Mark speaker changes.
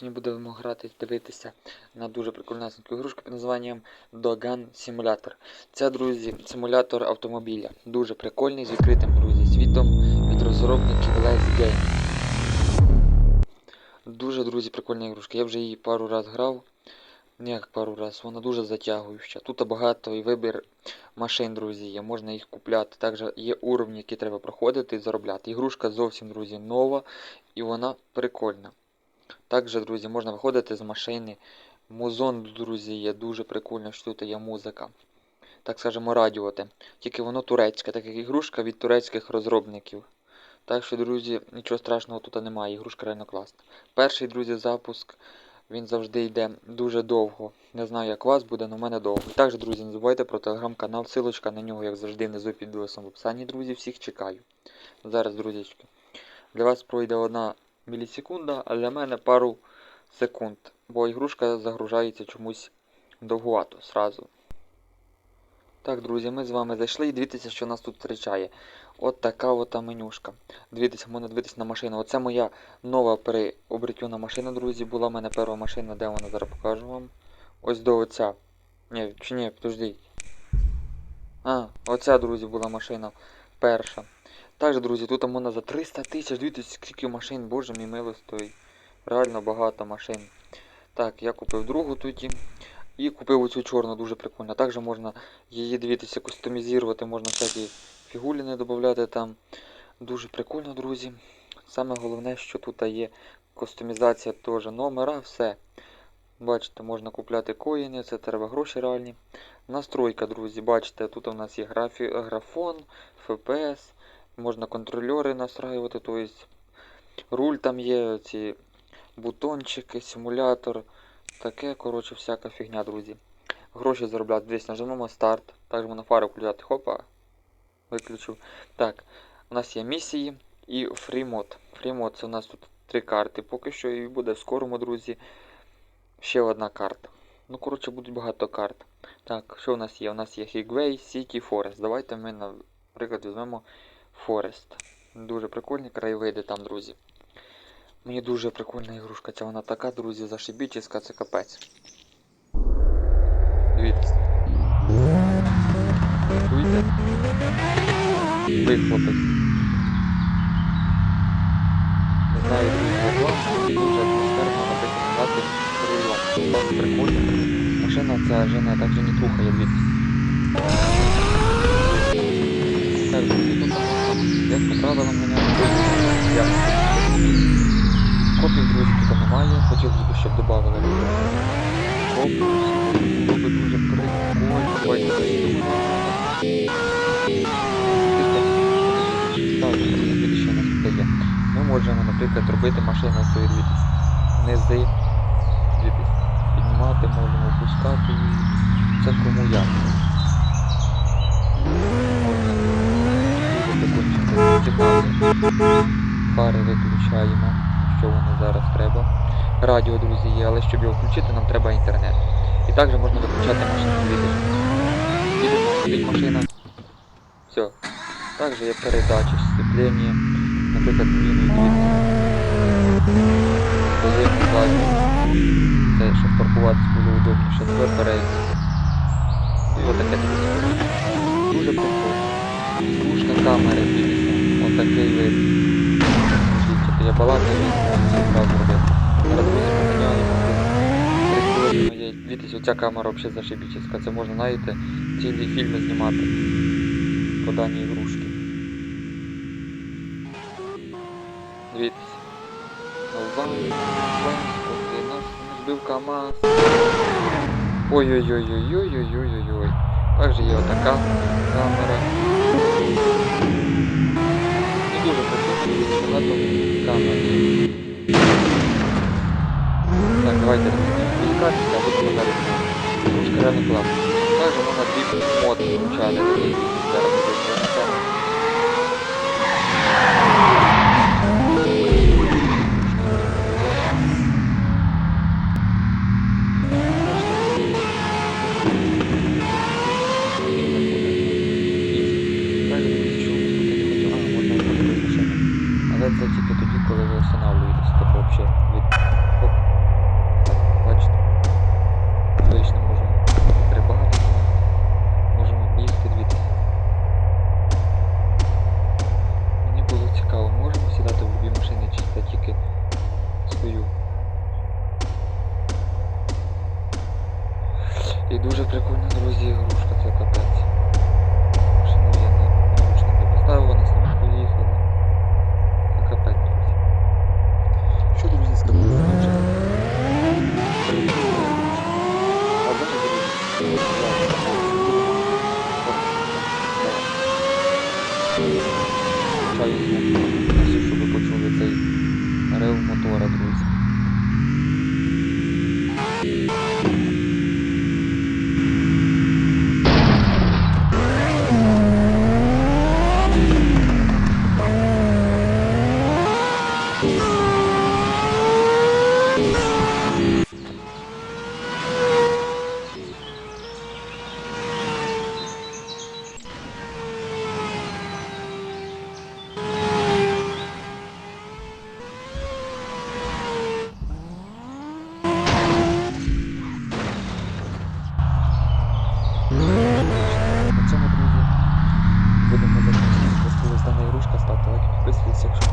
Speaker 1: Сьогодні будемо грати, дивитися на дуже прикольнесеньку ігрушку під названням Dogan Simulator. Це, друзі, симулятор автомобіля. Дуже прикольний, з відкритим, друзі, світом від розробників Let's Game. Дуже, друзі, прикольна ігрушка. Я вже її пару раз грав. Ну, Як пару раз, вона дуже затягуюча. Тут багато і вибір машин, друзі, є, можна їх купляти. Також є уровні, які треба проходити і заробляти. Ігрушка зовсім, друзі, нова і вона прикольна. Також, друзі, можна виходити з машини. Музон, друзі, є дуже прикольно, що тут є музика. Так скажемо, радіоте. Тільки воно турецьке, так як ігрушка від турецьких розробників. Так що, друзі, нічого страшного тут немає, ігрушка реально класна. Перший, друзі, запуск. Він завжди йде дуже довго. Не знаю, як у вас буде, але в мене довго. І також, друзі, не забувайте про телеграм-канал. Силочка на нього, як завжди, внизу під відео в описанні, друзі. Всіх чекаю. Зараз, друзячки. Для вас пройде одна мілісекунда, а для мене пару секунд. Бо ігрушка загружається чомусь довгувато сразу. Так, друзі, ми з вами зайшли і дивіться, що нас тут зустрічає. От така от менюшка. Дивіться, можна дивитися на машину. Оце моя нова переобретена машина, друзі. Була в мене перша машина, де вона зараз покажу вам. Ось до оця. Ні, чи ні, подождіть. А, оця, друзі, була машина перша. Також, друзі, тут можна за 300 тисяч, дивіться, скільки машин, боже мій милостий. Реально багато машин. Так, я купив другу тоді. І купив оцю чорну, дуже прикольно. Також можна її дивитися, кустомізувати, можна всякі фігуліни додати там. Дуже прикольно, друзі. Саме головне, що тут є кустомізація теж номера, все. Бачите, можна купляти коїни, це треба гроші реальні. Настройка, друзі, бачите, тут у нас є графі... графон, FPS, можна контрольори настраювати, тобто руль там є, ці бутончики, симулятор. Таке, коротше, всяка фігня, друзі. Гроші заробляти. Десь нажимаємо старт. Також можна фари включати. Хопа. Виключив. Так, у нас є місії і фрімод. Фрімод це у нас тут три карти. Поки що і буде в скорому, друзі. Ще одна карта. Ну, коротше, будуть багато карт. Так, що у нас є? У нас є Higway, City, Forest. Давайте ми, наприклад, візьмемо Forest. Дуже прикольні краєвиди там, друзі. Мені дуже прикольна ігрушка, ця вона така, друзі, зашибічиська, це капець. Дивіться. Чуєте? Ви, хлопець. Не знаю, як вам, але дуже атмосферно, грати рулем. Дуже прикольно. Машина ця жене так же не трухає, дивіться. Так, друзі, тут як по правилам як Копій, друзі, тут немає, хотів би, щоб додали. Оп, було би дуже прикольно. Ми можемо, наприклад, робити машину дивіться. Низи. Піднімати можемо, опускати її. Це кому як. Дуже Фари виключаємо що воно зараз треба. Радіо, друзі, є, але щоб його включити, нам треба інтернет. І також можна виключати машину стоїть машина. Все. Також є передачі, сцеплення, наприклад, міну. Позивний. Це щоб паркуватися було удобніше. Тепер перейти. І отаке. Дуже прикольно. Пушка камери, дивіться. Отакий вид. Я. Зараз ми поміняємо. Прикольно є. Дивіться, оця камера взагалі зашибічна. Це можна, знаєте, цілі фільми знімати по даній ігрушці. Дивіться. Нас збив КамАЗ. Ой-ой-ой-ой-ой-ой-ой-ой-ой. Також є отака камера. Так, давайте відкатися, а далі. Ручка реально класна. Також можна дві мод включати. Зараз. Але це тільки тоді, коли ви встановлюєтесь, тобто взагалі від... машини чисто тільки стою. І дуже прикольно друзі, ігрушка, це капець. Машину я на наручники поставив, вона сама поїхала. Це капець, друзі. Що, друзі, сказати? А дуже друзі. якщо